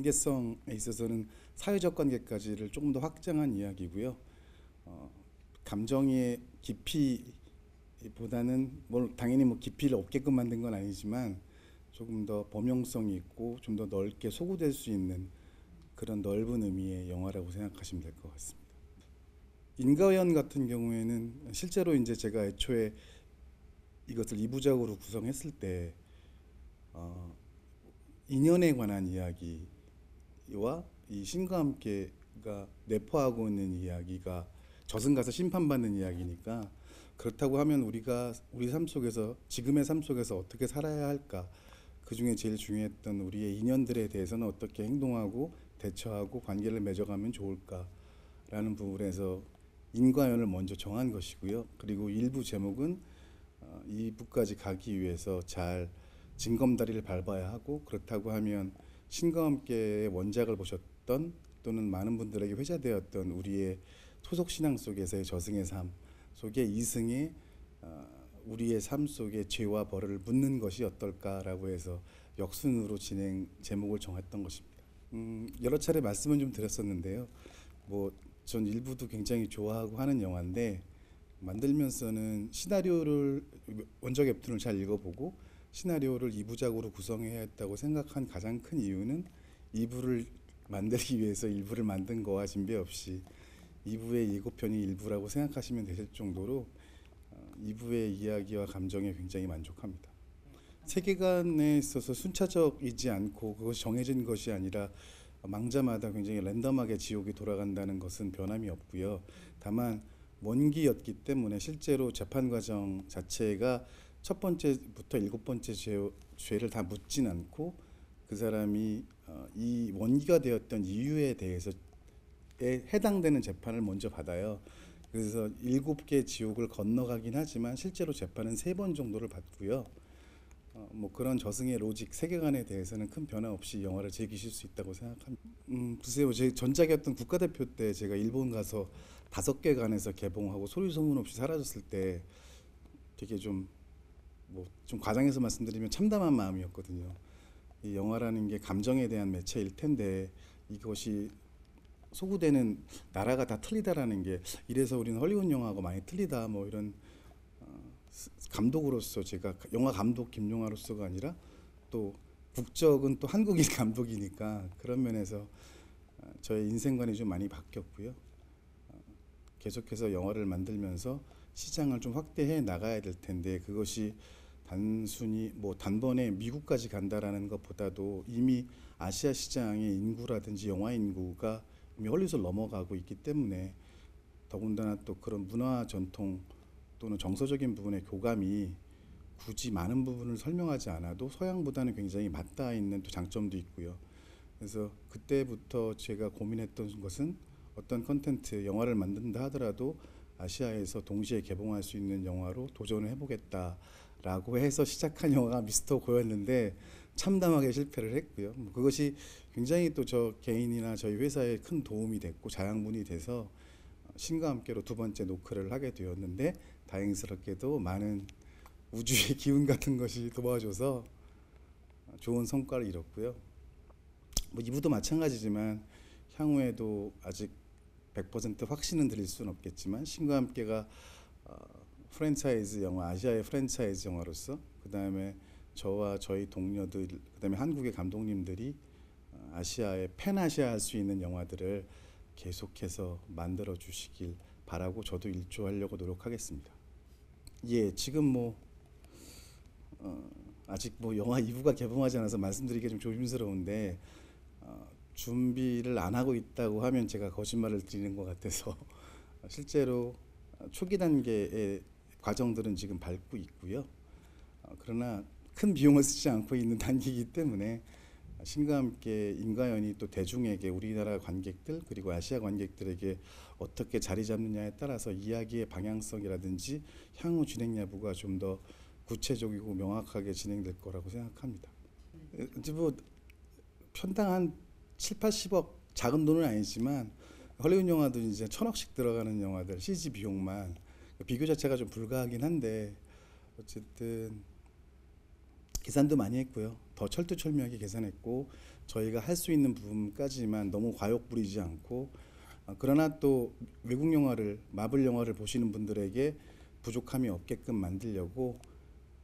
관계성에 있어서는 사회적 관계까지를 조금 더 확장한 이야기고요. 어, 감정의 깊이보다는 뭐 당연히 뭐 깊이를 없게끔 만든 건 아니지만 조금 더 범용성이 있고 좀 더 넓게 소구될 수 있는 그런 넓은 의미의 영화라고 생각하시면 될 것 같습니다. 인가연 같은 경우에는 실제로 이제 제가 애초에 이것을 이부작으로 구성했을 때 어, 인연에 관한 이야기 와 이 신과 함께가 내포하고 있는 이야기가 저승 가서 심판받는 이야기니까 그렇다고 하면 우리가 우리 삶 속에서 지금의 삶 속에서 어떻게 살아야 할까 그 중에 제일 중요했던 우리의 인연들에 대해서는 어떻게 행동하고 대처하고 관계를 맺어가면 좋을까라는 부분에서 인과연을 먼저 정한 것이고요. 그리고 일부 제목은 어, 이부까지 가기 위해서 잘 징검다리를 밟아야 하고 그렇다고 하면 신과 함께의 원작을 보셨던 또는 많은 분들에게 회자되었던 우리의 토속 신앙 속에서의 저승의 삶 속에 이승의 어, 우리의 삶 속에 죄와 벌을 묻는 것이 어떨까라고 해서 역순으로 진행 제목을 정했던 것입니다. 음, 여러 차례 말씀은 좀 드렸었는데요. 뭐 전 일부도 굉장히 좋아하고 하는 영화인데 만들면서는 시나리오를 원작 웹툰을 잘 읽어보고 시나리오를 이부작으로 구성해야 했다고 생각한 가장 큰 이유는 이부를 만들기 위해서 일부를 만든 거와 진배 없이 이부의 예고편이 일부라고 생각하시면 되실 정도로 어, 이부의 이야기와 감정에 굉장히 만족합니다. 세계관에 있어서 순차적이지 않고 그것이 정해진 것이 아니라 망자마다 굉장히 랜덤하게 지옥이 돌아간다는 것은 변함이 없고요. 다만 원기였기 때문에 실제로 재판 과정 자체가 첫 번째부터 일곱 번째 죄, 죄를 다 묻진 않고 그 사람이 어, 이 원기가 되었던 이유에 대해서 해당되는 재판을 먼저 받아요. 그래서 일곱 개 지옥을 건너가긴 하지만 실제로 재판은 세 번 정도를 받고요. 어, 뭐 그런 저승의 로직 세계관에 대해서는 큰 변화 없이 영화를 즐기실 수 있다고 생각합니다. 음, 글쎄요, 제 전작이었던 국가대표 때 제가 일본 가서 다섯 개관에서 개봉하고 소리 소문 없이 사라졌을 때 되게 좀 뭐 좀 과장해서 말씀드리면 참담한 마음이었거든요. 이 영화라는 게 감정에 대한 매체일 텐데 이것이 소구되는 나라가 다 틀리다라는 게 이래서 우리는 헐리우드 영화하고 많이 틀리다 뭐 이런 어, 감독으로서 제가 영화 감독 김용화로서가 아니라 또 국적은 또 한국인 감독이니까 그런 면에서 어, 저의 인생관이 좀 많이 바뀌었고요. 어, 계속해서 영화를 만들면서 시장을 좀 확대해 나가야 될 텐데 그것이 단순히 뭐 단번에 미국까지 간다라는 것보다도 이미 아시아 시장의 인구라든지 영화 인구가 헐리우드를 넘어가고 있기 때문에 더군다나 또 그런 문화 전통 또는 정서적인 부분의 교감이 굳이 많은 부분을 설명하지 않아도 서양보다는 굉장히 맞닿아 있는 또 장점도 있고요. 그래서 그때부터 제가 고민했던 것은 어떤 컨텐츠 영화를 만든다 하더라도 아시아에서 동시에 개봉할 수 있는 영화로 도전을 해보겠다 라고 해서 시작한 영화가 미스터 고였는데 참담하게 실패를 했고요. 뭐 그것이 굉장히 또 저 개인이나 저희 회사에 큰 도움이 됐고 자양분이 돼서 신과 함께로 두 번째 노크를 하게 되었는데 다행스럽게도 많은 우주의 기운 같은 것이 도와줘서 좋은 성과를 이뤘고요. 뭐 이부도 마찬가지지만 향후에도 아직 100% 확신은 드릴 수는 없겠지만 신과 함께가 어, 프랜차이즈 영화 아시아의 프랜차이즈 영화로서 그 다음에 저와 저희 동료들 그 다음에 한국의 감독님들이 어, 아시아의 팬아시아 할 수 있는 영화들을 계속해서 만들어 주시길 바라고 저도 일조하려고 노력하겠습니다. 예, 지금 뭐 어, 아직 뭐 영화 2부가 개봉하지 않아서 말씀드리기 좀 조심스러운데 어, 준비를 안 하고 있다고 하면 제가 거짓말을 드리는 것 같아서 실제로 초기 단계의 과정들은 지금 밟고 있고요. 어, 그러나 큰 비용을 쓰지 않고 있는 단계이기 때문에 신과 함께 인과연이 또 대중에게 우리나라 관객들 그리고 아시아 관객들에게 어떻게 자리 잡느냐에 따라서 이야기의 방향성이라든지 향후 진행 여부가 좀 더 구체적이고 명확하게 진행될 거라고 생각합니다. 이제 뭐 편당 한 7, 80억 작은 돈은 아니지만 헐리우드 영화도 이제 천억씩 들어가는 영화들 CG 비용만 비교 자체가 좀 불가하긴 한데 어쨌든 계산도 많이 했고요. 더 철두철미하게 계산했고 저희가 할 수 있는 부분까지만 너무 과욕 부리지 않고 어, 그러나 또 외국 영화를 마블 영화를 보시는 분들에게 부족함이 없게끔 만들려고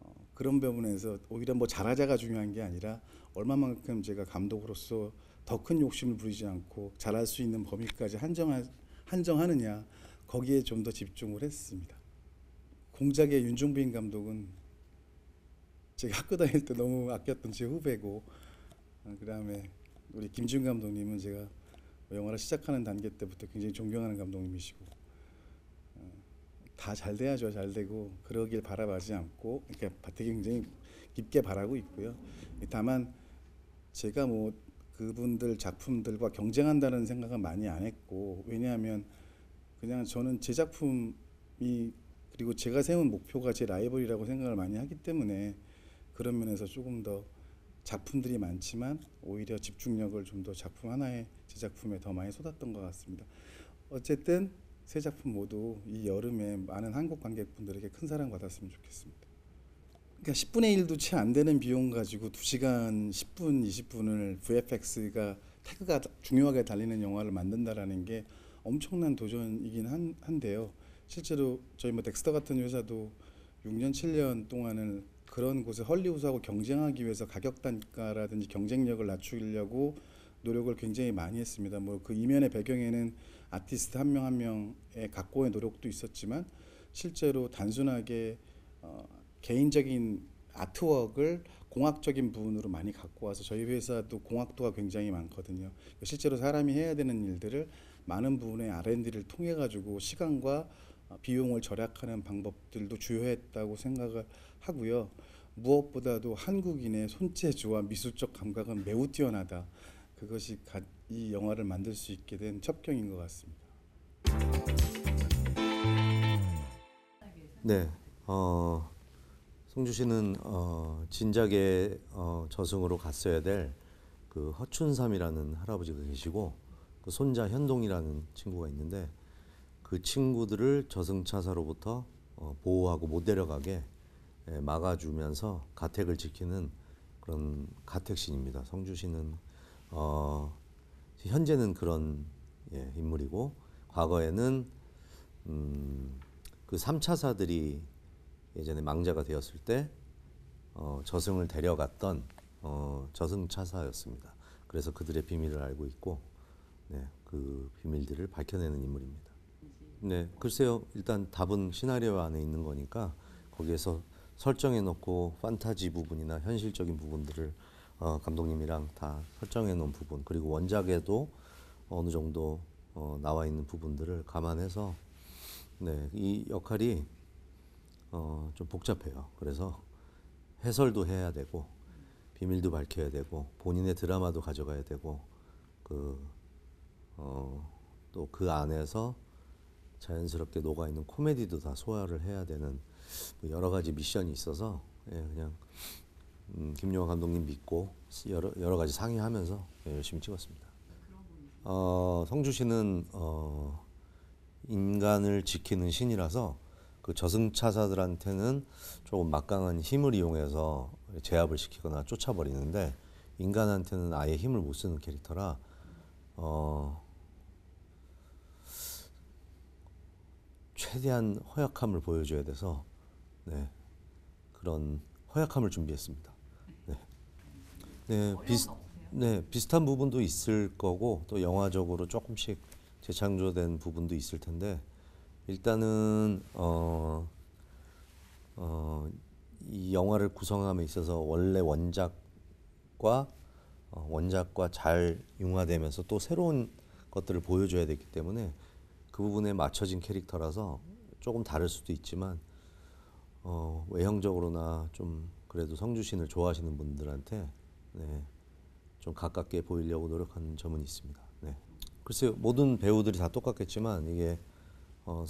어, 그런 부분에서 오히려 뭐 잘하자가 중요한 게 아니라 얼마만큼 제가 감독으로서 더 큰 욕심을 부리지 않고 잘할 수 있는 범위까지 한정하, 한정하느냐 거기에 좀 더 집중을 했습니다. 공작의 윤종빈 감독은 제가 학교 다닐 때 너무 아꼈던 제 후배고 어, 그다음에 우리 김지훈 감독님은 제가 영화를 시작하는 단계 때부터 굉장히 존경하는 감독님이시고 어, 다잘 돼야죠 잘 되고 그러길 바라지 않고 이렇게 되게 굉장히 깊게 바라고 있고요. 다만 제가 뭐 그분들 작품들과 경쟁한다는 생각은 많이 안 했고 왜냐하면 그냥 저는 제 작품이 그리고 제가 세운 목표가 제 라이벌이라고 생각을 많이 하기 때문에 그런 면에서 조금 더 작품들이 많지만 오히려 집중력을 좀 더 작품 하나의 제 작품에 더 많이 쏟았던 것 같습니다. 어쨌든 세 작품 모두 이 여름에 많은 한국 관객분들에게 큰 사랑 받았으면 좋겠습니다. 그러니까 10분의 1도 채 안 되는 비용 가지고 2시간 10분, 20분을 VFX가 태그가 중요하게 달리는 영화를 만든다라는 게 엄청난 도전이긴 한, 한데요. 실제로 저희 뭐 덱스터 같은 회사도 6년, 7년 동안은 그런 곳에 헐리우드하고 경쟁하기 위해서 가격 단가라든지 경쟁력을 낮추려고 노력을 굉장히 많이 했습니다. 뭐 그 이면의 배경에는 아티스트 한 명 한 명의 각고의 노력도 있었지만 실제로 단순하게 어, 개인적인 아트웍을 공학적인 부분으로 많이 갖고 와서 저희 회사도 공학도가 굉장히 많거든요. 실제로 사람이 해야 되는 일들을 많은 부분의 R&D를 통해 가지고 시간과 어, 비용을 절약하는 방법들도 주요했다고 생각을 하고요. 무엇보다도 한국인의 손재주와 미술적 감각은 매우 뛰어나다. 그것이 가- 이 영화를 만들 수 있게 된 첩경인 것 같습니다. 네, 어, 송주 씨는 어, 진작에 어, 저승으로 갔어야 될 그 허춘삼이라는 할아버지가 계시고 그 손자 현동이라는 친구가 있는데 그 친구들을 저승차사로부터 어, 보호하고 못 데려가게 예, 막아주면서 가택을 지키는 그런 가택신입니다. 성주 씨는 어, 현재는 그런 예, 인물이고 과거에는 음, 그 3차사들이 예전에 망자가 되었을 때 어, 저승을 데려갔던 어, 저승차사였습니다. 그래서 그들의 비밀을 알고 있고 네, 그 비밀들을 밝혀내는 인물입니다. 네, 글쎄요. 일단 답은 시나리오 안에 있는 거니까 거기에서 설정해 놓고 판타지 부분이나 현실적인 부분들을 어, 감독님이랑 다 설정해 놓은 부분 그리고 원작에도 어느 정도 어, 나와 있는 부분들을 감안해서 네, 이 역할이 어, 좀 복잡해요. 그래서 해설도 해야 되고 비밀도 밝혀야 되고 본인의 드라마도 가져가야 되고 그 어, 또 그 안에서 자연스럽게 녹아 있는 코미디도 다 소화를 해야 되는 뭐 여러 가지 미션이 있어서 예, 그냥 음, 김용화 감독님 믿고 여러 여러 가지 상의하면서 예, 열심히 찍었습니다. 어, 성주 씨는 어, 인간을 지키는 신이라서 그 저승차사들한테는 조금 막강한 힘을 이용해서 제압을 시키거나 쫓아버리는데 인간한테는 아예 힘을 못 쓰는 캐릭터라 어, 최대한 허약함을 보여줘야 돼서 네, 그런 허약함을 준비했습니다. 네, 네, 비슷, 네 비슷한 부분도 있을 거고 또 영화적으로 조금씩 재창조된 부분도 있을 텐데 일단은 어, 어, 이 영화를 구성함에 있어서 원래 원작과 어, 원작과 잘 융화되면서 또 새로운 것들을 보여줘야 되기 때문에 그 부분에 맞춰진 캐릭터라서 조금 다를 수도 있지만 어, 외형적으로나 좀 그래도 성주신을 좋아하시는 분들한테 네, 좀 가깝게 보이려고 노력하는 점은 있습니다. 네. 글쎄요 모든 배우들이 다 똑같겠지만 이게 어,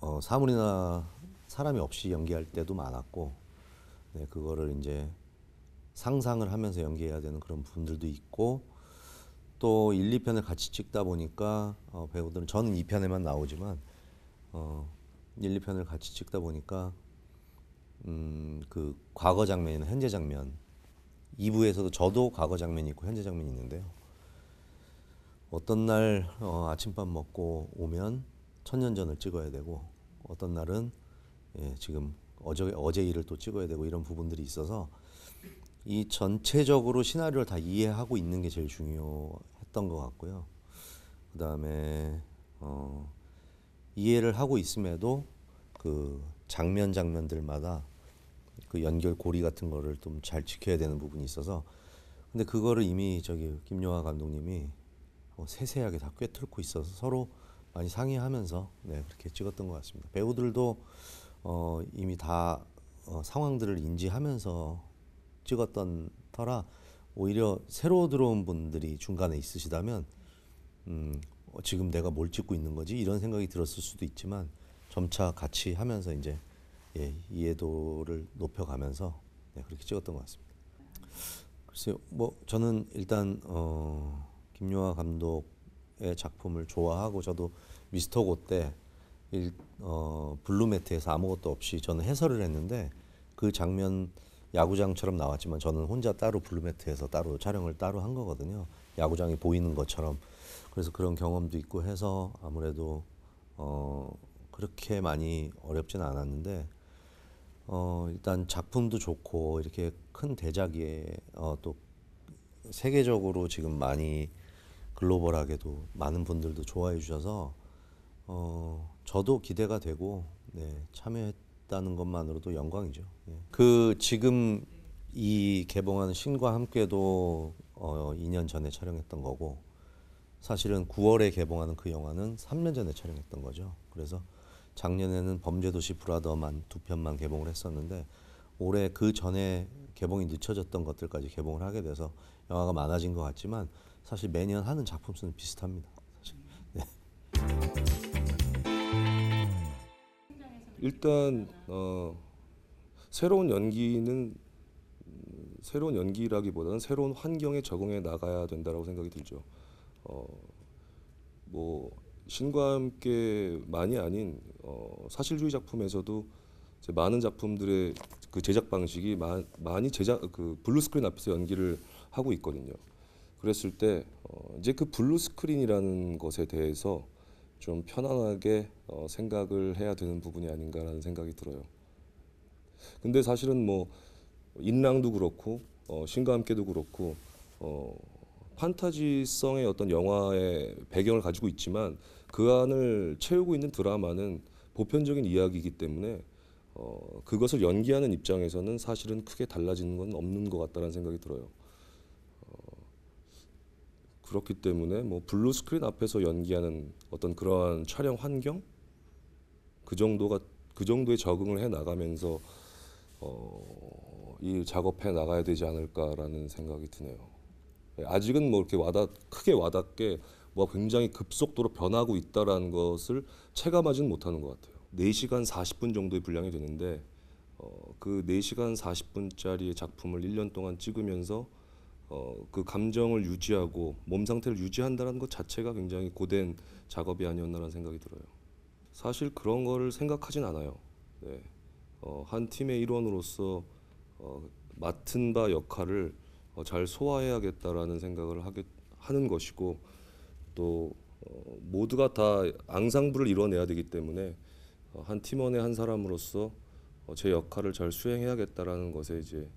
어, 사물이나 사람이 없이 연기할 때도 많았고 네, 그거를 이제 상상을 하면서 연기해야 되는 그런 분들도 있고 또 1, 2편을 같이 찍다 보니까 어, 배우들은 저는 2편에만 나오지만 어, 1, 2편을 같이 찍다 보니까 음, 그 과거 장면이나 현재 장면 2부에서도 저도 과거 장면이 있고 현재 장면이 있는데요. 어떤 날 어, 아침밥 먹고 오면 천년 전을 찍어야 되고 어떤 날은 예, 지금 어제 어제 일을 또 찍어야 되고 이런 부분들이 있어서 이 전체적으로 시나리오를 다 이해하고 있는 게 제일 중요했던 것 같고요. 그 다음에 어, 이해를 하고 있음에도 그 장면 장면들마다 그 연결 고리 같은 거를 좀 잘 지켜야 되는 부분이 있어서 근데 그거를 이미 저기 김요하 감독님이 어, 세세하게 다 꿰뚫고 있어서 서로 많이 상의하면서 네 그렇게 찍었던 것 같습니다. 배우들도 어, 이미 다 어, 상황들을 인지하면서 찍었던 터라 오히려 새로 들어온 분들이 중간에 있으시다면 음, 어, 지금 내가 뭘 찍고 있는 거지 이런 생각이 들었을 수도 있지만 점차 같이 하면서 이제 예, 이해도를 높여가면서 네, 그렇게 찍었던 것 같습니다. 글쎄요, 뭐 저는 일단 어, 김요하 감독의 작품을 좋아하고 저도 미스터 고때 일, 어, 블루매트에서 아무것도 없이 저는 해설을 했는데 그 장면 야구장처럼 나왔지만 저는 혼자 따로 블루매트에서 따로 촬영을 따로 한 거거든요. 야구장이 보이는 것처럼 그래서 그런 경험도 있고 해서 아무래도 어, 그렇게 많이 어렵지는 않았는데 어, 일단 작품도 좋고 이렇게 큰 대작에 어, 또 세계적으로 지금 많이 글로벌하게도 많은 분들도 좋아해 주셔서 어, 저도 기대가 되고 네, 참여 했다는 것만으로도 영광이죠. 예. 그 지금 이 개봉하는 신과 함께도 어, 2년 전에 촬영했던 거고 사실은 9월에 개봉하는 그 영화는 3년 전에 촬영했던 거죠. 그래서 작년에는 범죄도시 브라더만 두 편만 개봉을 했었는데 올해 그 전에 개봉이 늦춰졌던 것들까지 개봉을 하게 돼서 영화가 많아진 것 같지만 사실 매년 하는 작품 수는 비슷합니다. 일단 어, 새로운 연기는 음, 새로운 연기라기보다는 새로운 환경에 적응해 나가야 된다라고 생각이 들죠. 어, 뭐 신과 함께 많이 아닌 어, 사실주의 작품에서도 많은 작품들의 그 제작 방식이 마, 많이 제작 그 블루 스크린 앞에서 연기를 하고 있거든요. 그랬을 때 어, 이제 그 블루 스크린이라는 것에 대해서 좀 편안하게 어, 생각을 해야 되는 부분이 아닌가라는 생각이 들어요. 근데 사실은 뭐 인랑도 그렇고 어, 신과 함께도 그렇고 어, 판타지성의 어떤 영화의 배경을 가지고 있지만 그 안을 채우고 있는 드라마는 보편적인 이야기이기 때문에 어, 그것을 연기하는 입장에서는 사실은 크게 달라지는 건 없는 것 같다는 생각이 들어요. 어, 그렇기 때문에 뭐 블루 스크린 앞에서 연기하는 어떤 그러한 촬영 환경 그 정도가 그 정도의 적응을 해 나가면서 어, 이 작업해 나가야 되지 않을까라는 생각이 드네요. 예, 아직은 뭐 이렇게 와닿 크게 와닿게 뭐 굉장히 급속도로 변하고 있다라는 것을 체감하지는 못하는 것 같아요. 4시간 40분 정도의 분량이 되는데 어, 그 4시간 40분짜리의 작품을 1년 동안 찍으면서 어, 그 감정을 유지하고 몸 상태를 유지한다는 것 자체가 굉장히 고된 작업이 아니었나라는 생각이 들어요. 사실 그런 거를 생각하진 않아요. 네. 어, 한 팀의 일원으로서 어, 맡은 바 역할을 어, 잘 소화해야겠다라는 생각을 하게 하는 것이고 또 어, 모두가 다 앙상블을 이뤄내야 되기 때문에 어, 한 팀원의 한 사람으로서 어, 제 역할을 잘 수행해야겠다라는 것에 이제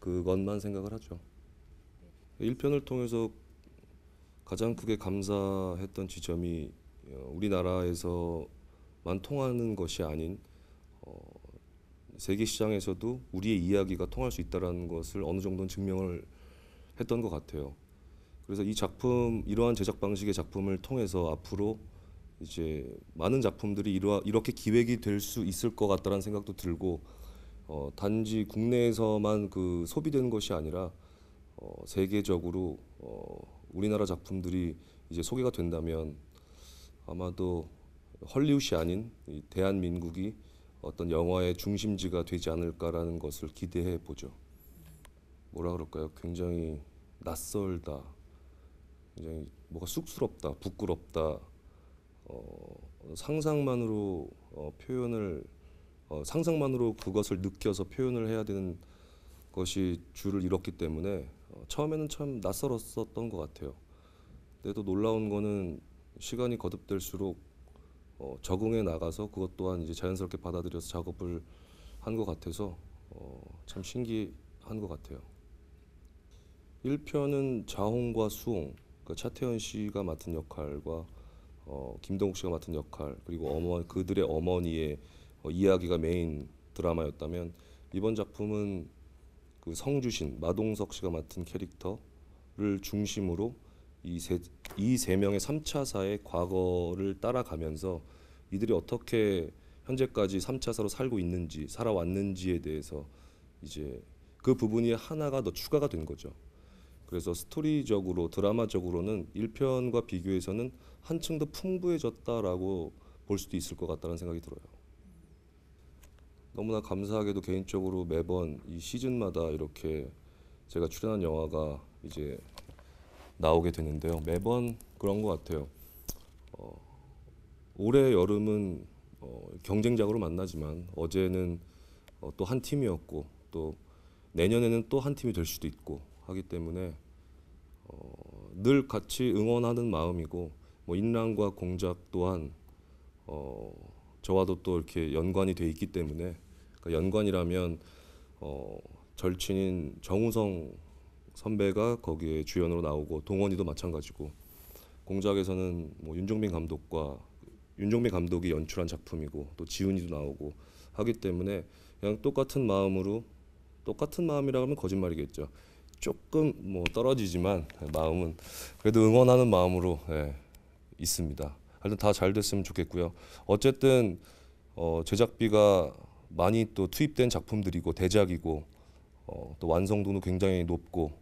그것만 생각을 하죠. 1편을 통해서 가장 크게 감사했던 지점이 어, 우리나라에서만 통하는 것이 아닌 어, 세계 시장에서도 우리의 이야기가 통할 수 있다라는 것을 어느 정도는 증명을 했던 것 같아요. 그래서 이 작품 이러한 제작 방식의 작품을 통해서 앞으로 이제 많은 작품들이 이러, 이렇게 기획이 될 수 있을 것 같다는 생각도 들고 어, 단지 국내에서만 그 소비되는 것이 아니라 어, 세계적으로 어, 우리나라 작품들이 이제 소개가 된다면 아마도 헐리우드이 아닌 이 대한민국이 어떤 영화의 중심지가 되지 않을까라는 것을 기대해 보죠. 뭐라 그럴까요? 굉장히 낯설다. 굉장히 뭐가 쑥스럽다, 부끄럽다. 어, 상상만으로 어, 표현을 어, 상상만으로 그것을 느껴서 표현을 해야 되는 것이 줄을 잃었기 때문에 어, 처음에는 참 낯설었었던 것 같아요. 근데 또 놀라운 거는 시간이 거듭될수록 어, 적응해 나가서 그것 또한 이제 자연스럽게 받아들여서 작업을 한 것 같아서 어, 참 신기한 것 같아요. 1편은 자홍과 수홍, 그 차태현 씨가 맡은 역할과 어, 김동욱 씨가 맡은 역할 그리고 어머 그들의 어머니의 어, 이야기가 메인 드라마였다면 이번 작품은 그 성주신 마동석 씨가 맡은 캐릭터를 중심으로 이세이 세 명의 3차사의 과거를 따라가면서 이들이 어떻게 현재까지 3차사로 살고 있는지 살아왔는지에 대해서 이제 그 부분이 하나가 더 추가가 된 거죠. 그래서 스토리적으로 드라마적으로는 1편과 비교해서는 한층 더 풍부해졌다라고 볼 수도 있을 것 같다는 생각이 들어요. 너무나 감사하게도 개인적으로 매번 이 시즌마다 이렇게 제가 출연한 영화가 이제 나오게 되는데요. 매번 그런 것 같아요. 어, 올해 여름은 어, 경쟁작으로 만나지만 어제는 어, 또한 팀이었고 또 내년에는 또 한 팀이 될 수도 있고 하기 때문에 어, 늘 같이 응원하는 마음이고 뭐 인랑과 공작 또한 어, 저와도 또 이렇게 연관이 돼 있기 때문에 그러니까 연관이라면 어, 절친인 정우성 선배가 거기에 주연으로 나오고 동원이도 마찬가지고 공작에서는 뭐 윤종빈 감독과 윤종빈 감독이 연출한 작품이고 또 지훈이도 나오고 하기 때문에 그냥 똑같은 마음으로 똑같은 마음이라고 하면 거짓말이겠죠. 조금 뭐 떨어지지만 마음은 그래도 응원하는 마음으로 예, 있습니다. 하여튼 다 잘 됐으면 좋겠고요. 어쨌든 어, 제작비가 많이 또 투입된 작품들이고 대작이고 어, 또 완성도도 굉장히 높고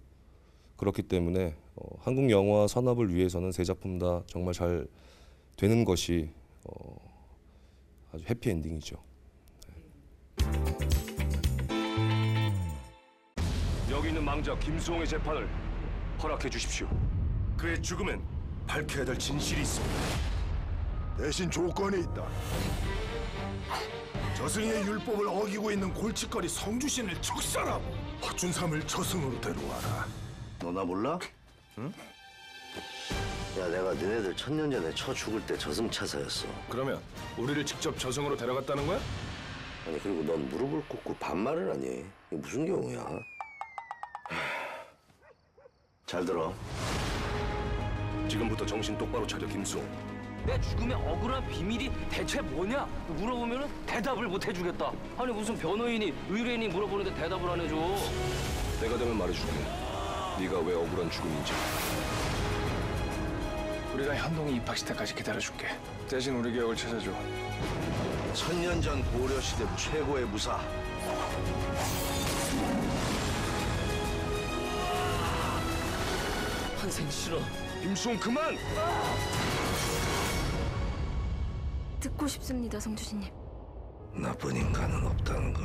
그렇기 때문에 어, 한국 영화 산업을 위해서는 세 작품 다 정말 잘 되는 것이 어, 아주 해피 엔딩이죠. 여기 있는 망자 김수홍의 재판을 허락해 주십시오. 그의 죽음엔 밝혀야 될 진실이 있습니다. 대신 조건이 있다. 저승의 율법을 어기고 있는 골칫거리 성주신을 척살하고 허준삼을 저승으로 데려와라. 너 나 몰라? 응? 야 내가 너네들 천년 전에 쳐 죽을 때 저승 차사였어 그러면 우리를 직접 저승으로 데려갔다는 거야? 아니 그리고 넌 무릎을 꿇고 반말을 하니 이게 무슨 경우야 하, 잘 들어 지금부터 정신 똑바로 차려 김수홍. 내 죽음의 억울한 비밀이 대체 뭐냐? 물어보면 대답을 못 해주겠다. 아니 무슨 변호인이 의뢰인이 물어보는데 대답을 안 해줘. 내가 되면 말해줄게. 네가 왜 억울한 죽음인지. 우리가 현동이 입학시 때까지 기다려줄게. 대신 우리 기억을 찾아줘. 천년 전 고려 시대 최고의 무사 환생 싫어. 김수홍 그만! 듣고 싶습니다, 성주신님. 나쁜 인간은 없다는 거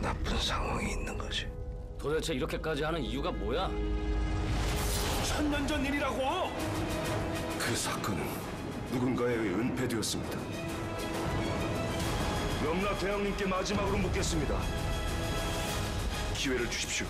나쁜 상황이 있는 거지 도대체 이렇게까지 하는 이유가 뭐야? 천년 전 일이라고! 그 사건은 누군가에 의해 은폐되었습니다. 명락 대왕님께 마지막으로 묻겠습니다. 기회를 주십시오.